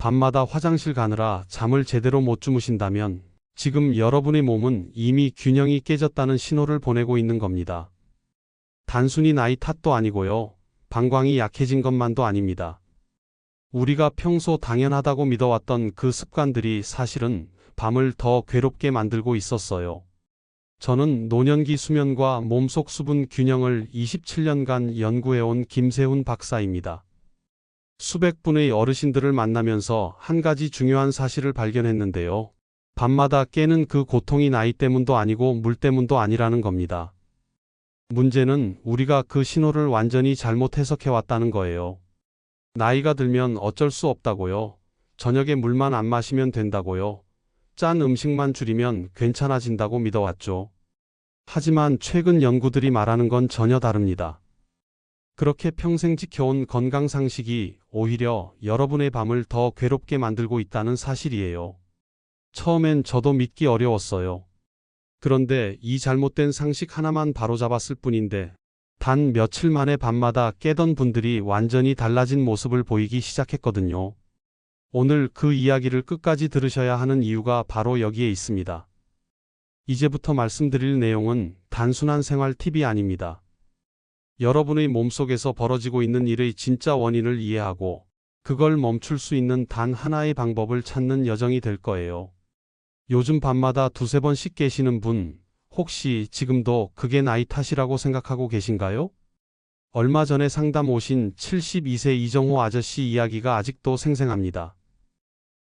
밤마다 화장실 가느라 잠을 제대로 못 주무신다면 지금 여러분의 몸은 이미 균형이 깨졌다는 신호를 보내고 있는 겁니다. 단순히 나이 탓도 아니고요. 방광이 약해진 것만도 아닙니다. 우리가 평소 당연하다고 믿어왔던 그 습관들이 사실은 밤을 더 괴롭게 만들고 있었어요. 저는 노년기 수면과 몸속 수분 균형을 27년간 연구해온 김세훈 박사입니다. 수백 분의 어르신들을 만나면서 한 가지 중요한 사실을 발견했는데요. 밤마다 깨는 그 고통이 나이 때문도 아니고 물 때문도 아니라는 겁니다. 문제는 우리가 그 신호를 완전히 잘못 해석해왔다는 거예요. 나이가 들면 어쩔 수 없다고요. 저녁에 물만 안 마시면 된다고요. 짠 음식만 줄이면 괜찮아진다고 믿어왔죠. 하지만 최근 연구들이 말하는 건 전혀 다릅니다. 그렇게 평생 지켜온 건강 상식이 오히려 여러분의 밤을 더 괴롭게 만들고 있다는 사실이에요. 처음엔 저도 믿기 어려웠어요. 그런데 이 잘못된 상식 하나만 바로잡았을 뿐인데 단 며칠 만에 밤마다 깨던 분들이 완전히 달라진 모습을 보이기 시작했거든요. 오늘 그 이야기를 끝까지 들으셔야 하는 이유가 바로 여기에 있습니다. 이제부터 말씀드릴 내용은 단순한 생활 팁이 아닙니다. 여러분의 몸속에서 벌어지고 있는 일의 진짜 원인을 이해하고 그걸 멈출 수 있는 단 하나의 방법을 찾는 여정이 될 거예요. 요즘 밤마다 두세 번씩 깨시는 분, 혹시 지금도 그게 나이 탓이라고 생각하고 계신가요? 얼마 전에 상담 오신 72세 이정호 아저씨 이야기가 아직도 생생합니다.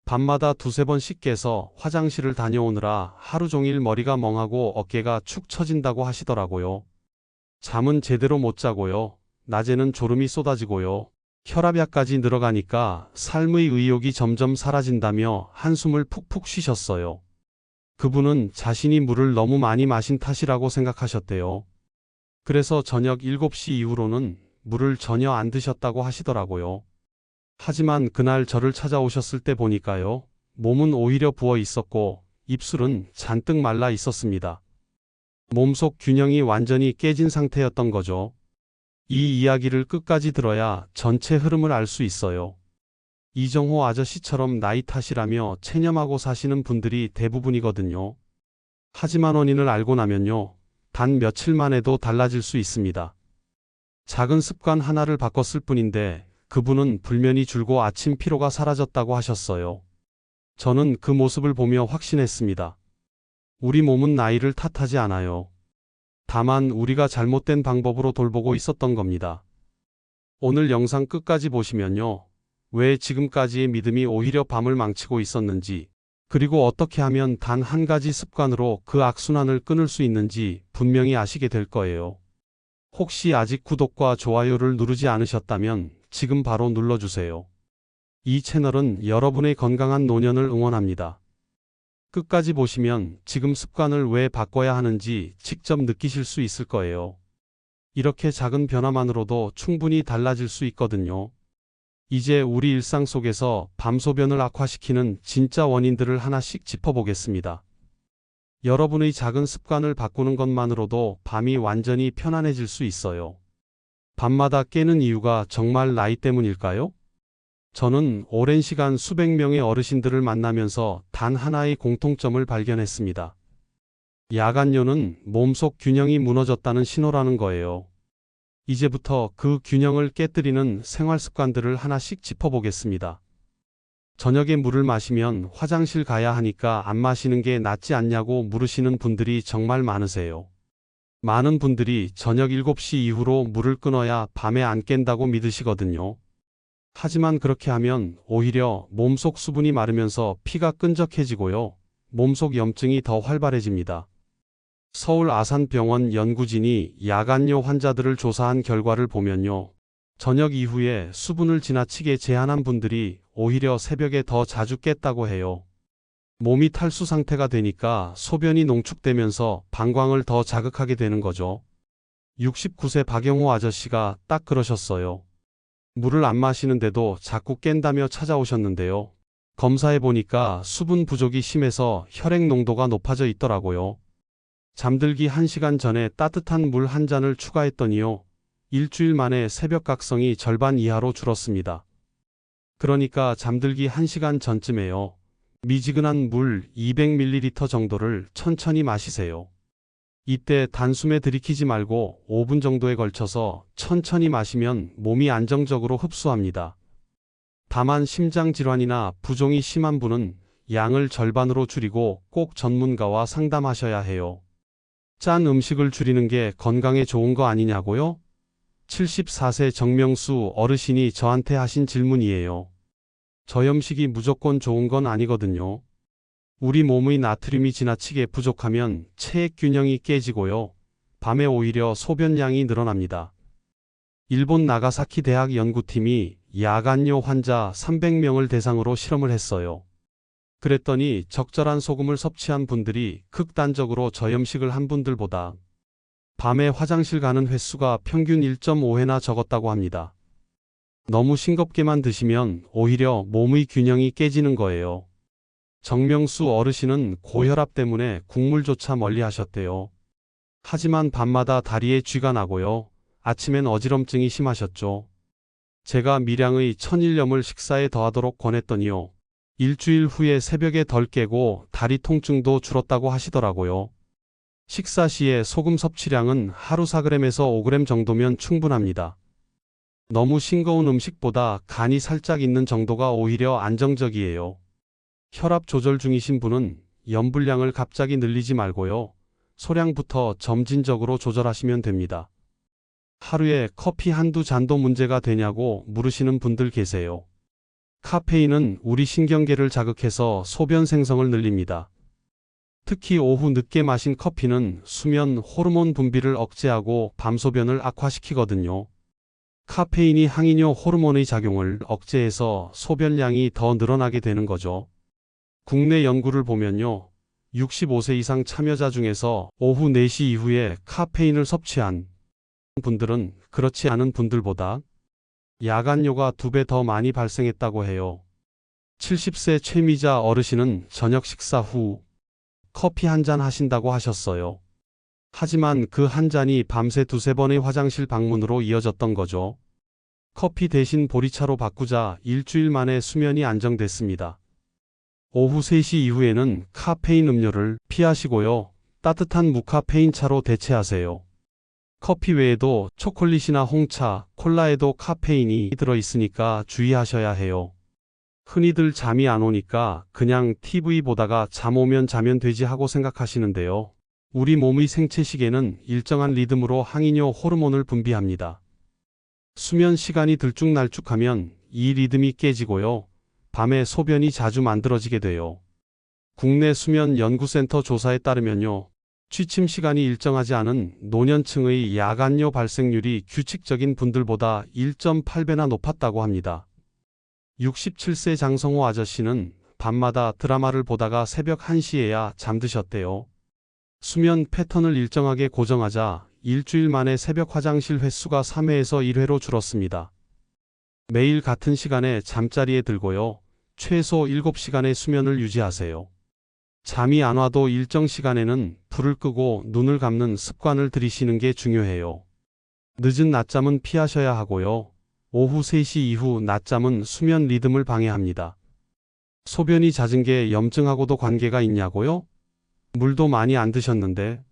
밤마다 두세 번씩 깨서 화장실을 다녀오느라 하루 종일 머리가 멍하고 어깨가 축 처진다고 하시더라고요. 잠은 제대로 못 자고요. 낮에는 졸음이 쏟아지고요. 혈압약까지 늘어가니까 삶의 의욕이 점점 사라진다며 한숨을 푹푹 쉬셨어요. 그분은 자신이 물을 너무 많이 마신 탓이라고 생각하셨대요. 그래서 저녁 7시 이후로는 물을 전혀 안 드셨다고 하시더라고요. 하지만 그날 저를 찾아오셨을 때 보니까요. 몸은 오히려 부어 있었고 입술은 잔뜩 말라 있었습니다. 몸속 균형이 완전히 깨진 상태였던 거죠. 이 이야기를 끝까지 들어야 전체 흐름을 알 수 있어요. 이정호 아저씨처럼 나이 탓이라며 체념하고 사시는 분들이 대부분이거든요. 하지만 원인을 알고 나면요. 단 며칠 만에도 달라질 수 있습니다. 작은 습관 하나를 바꿨을 뿐인데 그분은 불면이 줄고 아침 피로가 사라졌다고 하셨어요. 저는 그 모습을 보며 확신했습니다. 우리 몸은 나이를 탓하지 않아요. 다만 우리가 잘못된 방법으로 돌보고 있었던 겁니다. 오늘 영상 끝까지 보시면요. 왜 지금까지의 믿음이 오히려 밤을 망치고 있었는지, 그리고 어떻게 하면 단 한 가지 습관으로 그 악순환을 끊을 수 있는지 분명히 아시게 될 거예요. 혹시 아직 구독과 좋아요를 누르지 않으셨다면 지금 바로 눌러주세요. 이 채널은 여러분의 건강한 노년을 응원합니다. 끝까지 보시면 지금 습관을 왜 바꿔야 하는지 직접 느끼실 수 있을 거예요. 이렇게 작은 변화만으로도 충분히 달라질 수 있거든요. 이제 우리 일상 속에서 밤소변을 악화시키는 진짜 원인들을 하나씩 짚어보겠습니다. 여러분의 작은 습관을 바꾸는 것만으로도 밤이 완전히 편안해질 수 있어요. 밤마다 깨는 이유가 정말 나이 때문일까요? 저는 오랜 시간 수백 명의 어르신들을 만나면서 단 하나의 공통점을 발견했습니다. 야간요는 몸속 균형이 무너졌다는 신호라는 거예요. 이제부터 그 균형을 깨뜨리는 생활 습관들을 하나씩 짚어보겠습니다. 저녁에 물을 마시면 화장실 가야 하니까 안 마시는 게 낫지 않냐고 물으시는 분들이 정말 많으세요. 많은 분들이 저녁 7시 이후로 물을 끊어야 밤에 안 깬다고 믿으시거든요. 하지만 그렇게 하면 오히려 몸속 수분이 마르면서 피가 끈적해지고요. 몸속 염증이 더 활발해집니다. 서울 아산병원 연구진이 야간요 환자들을 조사한 결과를 보면요. 저녁 이후에 수분을 지나치게 제한한 분들이 오히려 새벽에 더 자주 깼다고 해요. 몸이 탈수 상태가 되니까 소변이 농축되면서 방광을 더 자극하게 되는 거죠. 69세 박영호 아저씨가 딱 그러셨어요. 물을 안 마시는데도 자꾸 깬다며 찾아오셨는데요. 검사해 보니까 수분 부족이 심해서 혈액 농도가 높아져 있더라고요. 잠들기 1시간 전에 따뜻한 물 한 잔을 추가했더니요. 일주일 만에 새벽 각성이 절반 이하로 줄었습니다. 그러니까 잠들기 1시간 전쯤에요. 미지근한 물 200ml 정도를 천천히 마시세요. 이때 단숨에 들이키지 말고 5분 정도에 걸쳐서 천천히 마시면 몸이 안정적으로 흡수합니다. 다만 심장 질환이나 부종이 심한 분은 양을 절반으로 줄이고 꼭 전문가와 상담하셔야 해요. 짠 음식을 줄이는 게 건강에 좋은 거 아니냐고요? 74세 정명수 어르신이 저한테 하신 질문이에요. 저염식이 무조건 좋은 건 아니거든요. 우리 몸의 나트륨이 지나치게 부족하면 체액 균형이 깨지고요. 밤에 오히려 소변량이 늘어납니다. 일본 나가사키 대학 연구팀이 야간요 환자 300명을 대상으로 실험을 했어요. 그랬더니 적절한 소금을 섭취한 분들이 극단적으로 저염식을 한 분들보다 밤에 화장실 가는 횟수가 평균 1.5회나 적었다고 합니다. 너무 싱겁게만 드시면 오히려 몸의 균형이 깨지는 거예요. 정명수 어르신은 고혈압 때문에 국물조차 멀리 하셨대요. 하지만 밤마다 다리에 쥐가 나고요. 아침엔 어지럼증이 심하셨죠. 제가 밀양의 천일염을 식사에 더하도록 권했더니요. 일주일 후에 새벽에 덜 깨고 다리 통증도 줄었다고 하시더라고요. 식사 시에 소금 섭취량은 하루 4g에서 5g 정도면 충분합니다. 너무 싱거운 음식보다 간이 살짝 있는 정도가 오히려 안정적이에요. 혈압 조절 중이신 분은 염분량을 갑자기 늘리지 말고요. 소량부터 점진적으로 조절하시면 됩니다. 하루에 커피 한두 잔도 문제가 되냐고 물으시는 분들 계세요. 카페인은 우리 신경계를 자극해서 소변 생성을 늘립니다. 특히 오후 늦게 마신 커피는 수면 호르몬 분비를 억제하고 밤소변을 악화시키거든요. 카페인이 항이뇨 호르몬의 작용을 억제해서 소변량이 더 늘어나게 되는 거죠. 국내 연구를 보면요. 65세 이상 참여자 중에서 오후 4시 이후에 카페인을 섭취한 분들은 그렇지 않은 분들보다 야간요가 두 배 더 많이 발생했다고 해요. 70세 최미자 어르신은 저녁 식사 후 커피 한 잔 하신다고 하셨어요. 하지만 그 한 잔이 밤새 두세 번의 화장실 방문으로 이어졌던 거죠. 커피 대신 보리차로 바꾸자 일주일 만에 수면이 안정됐습니다. 오후 3시 이후에는 카페인 음료를 피하시고요. 따뜻한 무카페인 차로 대체하세요. 커피 외에도 초콜릿이나 홍차, 콜라에도 카페인이 들어있으니까 주의하셔야 해요. 흔히들 잠이 안 오니까 그냥 TV 보다가 잠 오면 자면 되지 하고 생각하시는데요. 우리 몸의 생체 시계는 일정한 리듬으로 항이뇨 호르몬을 분비합니다. 수면 시간이 들쭉날쭉하면 이 리듬이 깨지고요. 밤에 소변이 자주 만들어지게 돼요. 국내 수면 연구센터 조사에 따르면요. 취침 시간이 일정하지 않은 노년층의 야간요 발생률이 규칙적인 분들보다 1.8배나 높았다고 합니다. 67세 장성호 아저씨는 밤마다 드라마를 보다가 새벽 1시에야 잠드셨대요. 수면 패턴을 일정하게 고정하자 일주일 만에 새벽 화장실 횟수가 3회에서 1회로 줄었습니다. 매일 같은 시간에 잠자리에 들고요. 최소 7시간의 수면을 유지하세요. 잠이 안 와도 일정 시간에는 불을 끄고 눈을 감는 습관을 들이시는 게 중요해요. 늦은 낮잠은 피하셔야 하고요. 오후 3시 이후 낮잠은 수면 리듬을 방해합니다. 소변이 잦은 게 염증하고도 관계가 있냐고요? 물도 많이 안 드셨는데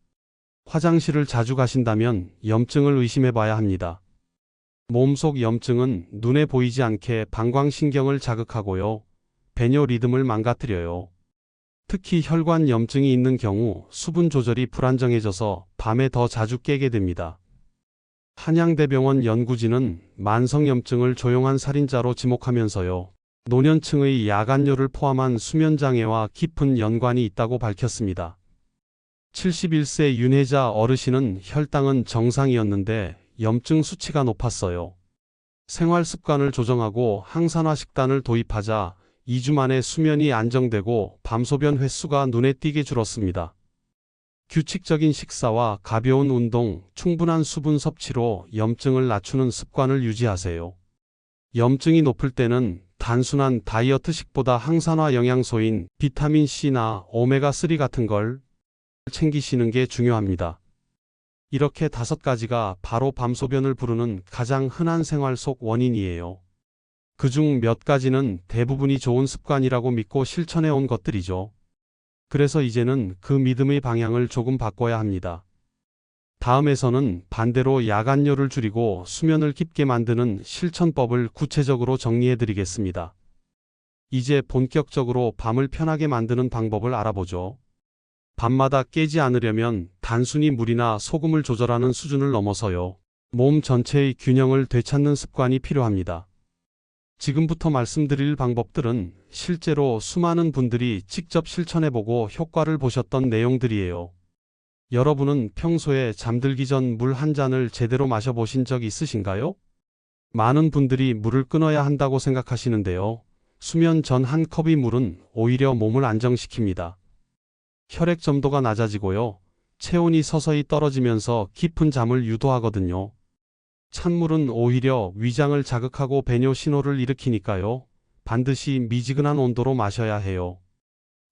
화장실을 자주 가신다면 염증을 의심해 봐야 합니다. 몸속 염증은 눈에 보이지 않게 방광신경을 자극하고요. 배뇨 리듬을 망가뜨려요. 특히 혈관 염증이 있는 경우 수분 조절이 불안정해져서 밤에 더 자주 깨게 됩니다. 한양대병원 연구진은 만성염증을 조용한 살인자로 지목하면서요. 노년층의 야간요를 포함한 수면장애와 깊은 연관이 있다고 밝혔습니다. 71세 윤혜자 어르신은 혈당은 정상이었는데 염증 수치가 높았어요. 생활 습관을 조정하고 항산화 식단을 도입하자 2주 만에 수면이 안정되고 밤소변 횟수가 눈에 띄게 줄었습니다. 규칙적인 식사와 가벼운 운동, 충분한 수분 섭취로 염증을 낮추는 습관을 유지하세요. 염증이 높을 때는 단순한 다이어트식보다 항산화 영양소인 비타민 C나 오메가3 같은 걸 챙기시는 게 중요합니다. 이렇게 다섯 가지가 바로 밤소변을 부르는 가장 흔한 생활 속 원인이에요. 그중 몇 가지는 대부분이 좋은 습관이라고 믿고 실천해 온 것들이죠. 그래서 이제는 그 믿음의 방향을 조금 바꿔야 합니다. 다음에서는 반대로 야간료를 줄이고 수면을 깊게 만드는 실천법을 구체적으로 정리해 드리겠습니다. 이제 본격적으로 밤을 편하게 만드는 방법을 알아보죠. 밤마다 깨지 않으려면 단순히 물이나 소금을 조절하는 수준을 넘어서요. 몸 전체의 균형을 되찾는 습관이 필요합니다. 지금부터 말씀드릴 방법들은 실제로 수많은 분들이 직접 실천해보고 효과를 보셨던 내용들이에요. 여러분은 평소에 잠들기 전 물 한 잔을 제대로 마셔보신 적 있으신가요? 많은 분들이 물을 끊어야 한다고 생각하시는데요. 수면 전 한 컵의 물은 오히려 몸을 안정시킵니다. 혈액 점도가 낮아지고요. 체온이 서서히 떨어지면서 깊은 잠을 유도하거든요. 찬물은 오히려 위장을 자극하고 배뇨 신호를 일으키니까요. 반드시 미지근한 온도로 마셔야 해요.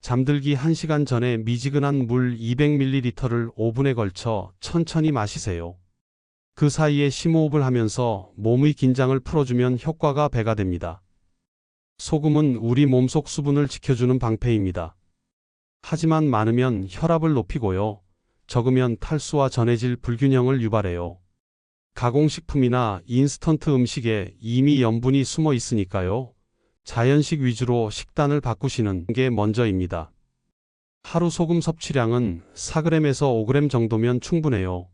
잠들기 1시간 전에 미지근한 물 200ml를 5분에 걸쳐 천천히 마시세요. 그 사이에 심호흡을 하면서 몸의 긴장을 풀어주면 효과가 배가 됩니다. 소금은 우리 몸속 수분을 지켜주는 방패입니다. 하지만 많으면 혈압을 높이고요. 적으면 탈수와 전해질 불균형을 유발해요. 가공식품이나 인스턴트 음식에 이미 염분이 숨어 있으니까요. 자연식 위주로 식단을 바꾸시는 게 먼저입니다. 하루 소금 섭취량은 4g에서 5g 정도면 충분해요.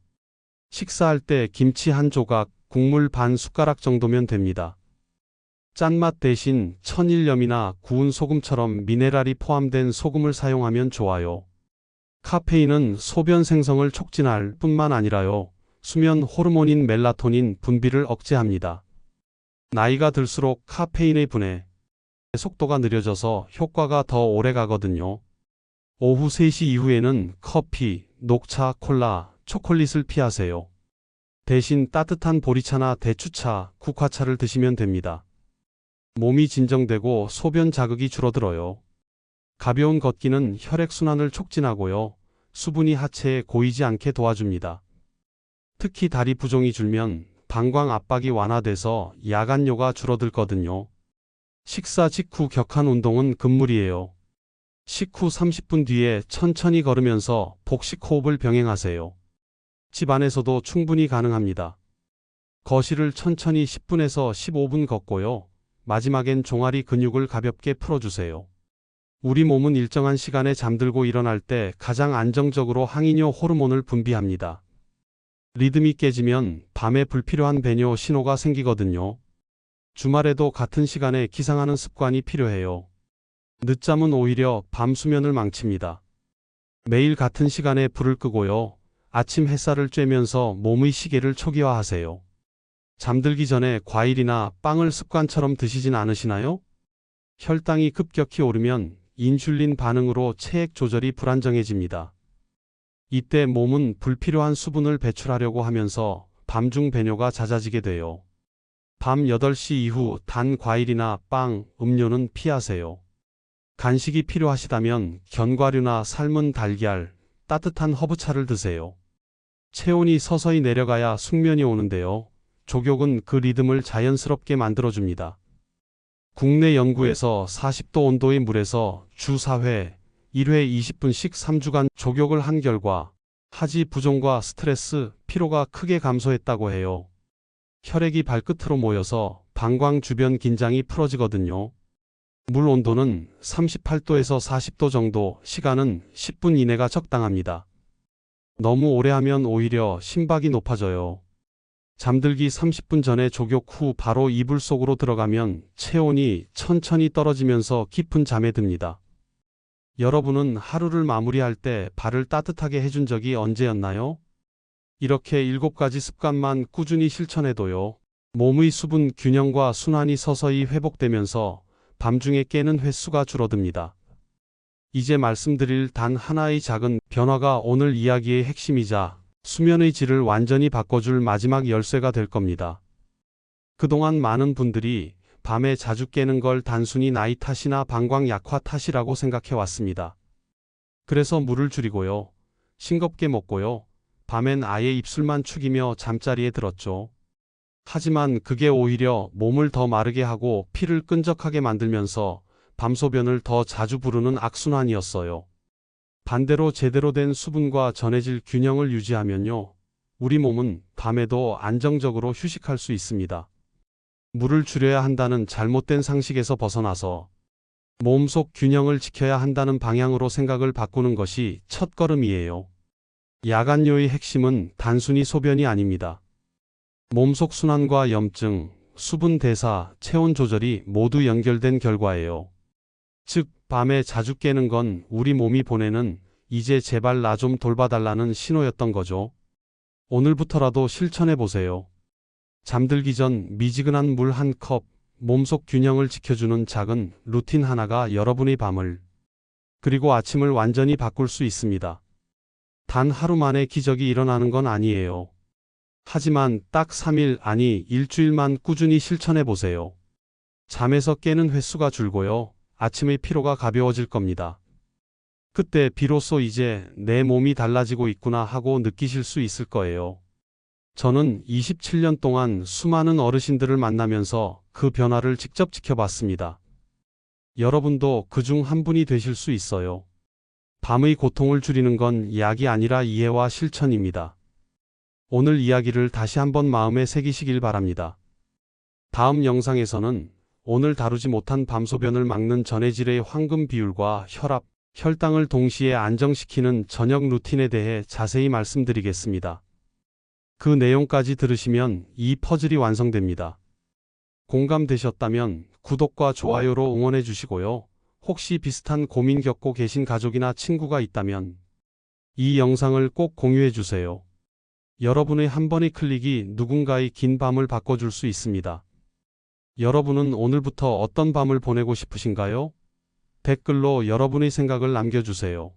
식사할 때 김치 한 조각, 국물 반 숟가락 정도면 됩니다. 짠맛 대신 천일염이나 구운 소금처럼 미네랄이 포함된 소금을 사용하면 좋아요. 카페인은 소변 생성을 촉진할 뿐만 아니라요. 수면 호르몬인 멜라토닌 분비를 억제합니다. 나이가 들수록 카페인의 분해 속도가 느려져서 효과가 더 오래 가거든요. 오후 3시 이후에는 커피, 녹차, 콜라, 초콜릿을 피하세요. 대신 따뜻한 보리차나 대추차, 국화차를 드시면 됩니다. 몸이 진정되고 소변 자극이 줄어들어요. 가벼운 걷기는 혈액순환을 촉진하고요. 수분이 하체에 고이지 않게 도와줍니다. 특히 다리 부종이 줄면 방광 압박이 완화돼서 야간료가 줄어들거든요. 식사 직후 격한 운동은 금물이에요. 식후 30분 뒤에 천천히 걸으면서 복식 호흡을 병행하세요. 집 안에서도 충분히 가능합니다. 거실을 천천히 10분에서 15분 걷고요. 마지막엔 종아리 근육을 가볍게 풀어주세요. 우리 몸은 일정한 시간에 잠들고 일어날 때 가장 안정적으로 항이뇨 호르몬을 분비합니다. 리듬이 깨지면 밤에 불필요한 배뇨 신호가 생기거든요. 주말에도 같은 시간에 기상하는 습관이 필요해요. 늦잠은 오히려 밤 수면을 망칩니다. 매일 같은 시간에 불을 끄고요. 아침 햇살을 쬐면서 몸의 시계를 초기화하세요. 잠들기 전에 과일이나 빵을 습관처럼 드시진 않으시나요? 혈당이 급격히 오르면 인슐린 반응으로 체액 조절이 불안정해집니다. 이때 몸은 불필요한 수분을 배출하려고 하면서 밤중 배뇨가 잦아지게 돼요. 밤 8시 이후 단 과일이나 빵, 음료는 피하세요. 간식이 필요하시다면 견과류나 삶은 달걀, 따뜻한 허브차를 드세요. 체온이 서서히 내려가야 숙면이 오는데요. 족욕은 그 리듬을 자연스럽게 만들어줍니다. 국내 연구에서 40도 온도의 물에서 주 4회, 1회 20분씩 3주간 족욕을 한 결과 하지 부종과 스트레스, 피로가 크게 감소했다고 해요. 혈액이 발끝으로 모여서 방광 주변 긴장이 풀어지거든요. 물 온도는 38도에서 40도 정도, 시간은 10분 이내가 적당합니다. 너무 오래 하면 오히려 심박이 높아져요. 잠들기 30분 전에 족욕 후 바로 이불 속으로 들어가면 체온이 천천히 떨어지면서 깊은 잠에 듭니다. 여러분은 하루를 마무리할 때 발을 따뜻하게 해준 적이 언제였나요? 이렇게 7가지 습관만 꾸준히 실천해도요. 몸의 수분 균형과 순환이 서서히 회복되면서 밤중에 깨는 횟수가 줄어듭니다. 이제 말씀드릴 단 하나의 작은 변화가 오늘 이야기의 핵심이자 수면의 질을 완전히 바꿔줄 마지막 열쇠가 될 겁니다. 그동안 많은 분들이 밤에 자주 깨는 걸 단순히 나이 탓이나 방광 약화 탓이라고 생각해 왔습니다. 그래서 물을 줄이고요. 싱겁게 먹고요. 밤엔 아예 입술만 축이며 잠자리에 들었죠. 하지만 그게 오히려 몸을 더 마르게 하고 피를 끈적하게 만들면서 밤소변을 더 자주 부르는 악순환이었어요. 반대로 제대로 된 수분과 전해질 균형을 유지하면요. 우리 몸은 밤에도 안정적으로 휴식할 수 있습니다. 물을 줄여야 한다는 잘못된 상식에서 벗어나서 몸속 균형을 지켜야 한다는 방향으로 생각을 바꾸는 것이 첫 걸음이에요. 야간요의 핵심은 단순히 소변이 아닙니다. 몸속 순환과 염증, 수분 대사, 체온 조절이 모두 연결된 결과예요. 즉, 밤에 자주 깨는 건 우리 몸이 보내는 이제 제발 나 좀 돌봐달라는 신호였던 거죠. 오늘부터라도 실천해 보세요. 잠들기 전 미지근한 물 한 컵, 몸속 균형을 지켜주는 작은 루틴 하나가 여러분의 밤을, 그리고 아침을 완전히 바꿀 수 있습니다. 단 하루 만에 기적이 일어나는 건 아니에요. 하지만 딱 3일 아니 일주일만 꾸준히 실천해 보세요. 잠에서 깨는 횟수가 줄고요. 아침의 피로가 가벼워질 겁니다. 그때 비로소 이제 내 몸이 달라지고 있구나 하고 느끼실 수 있을 거예요. 저는 27년 동안 수많은 어르신들을 만나면서 그 변화를 직접 지켜봤습니다. 여러분도 그 중 한 분이 되실 수 있어요. 밤의 고통을 줄이는 건 약이 아니라 이해와 실천입니다. 오늘 이야기를 다시 한번 마음에 새기시길 바랍니다. 다음 영상에서는 오늘 다루지 못한 밤소변을 막는 전해질의 황금 비율과 혈압, 혈당을 동시에 안정시키는 저녁 루틴에 대해 자세히 말씀드리겠습니다. 그 내용까지 들으시면 이 퍼즐이 완성됩니다. 공감되셨다면 구독과 좋아요로 응원해 주시고요. 혹시 비슷한 고민 겪고 계신 가족이나 친구가 있다면 이 영상을 꼭 공유해 주세요. 여러분의 한 번의 클릭이 누군가의 긴 밤을 바꿔줄 수 있습니다. 여러분은 오늘부터 어떤 밤을 보내고 싶으신가요? 댓글로 여러분의 생각을 남겨주세요.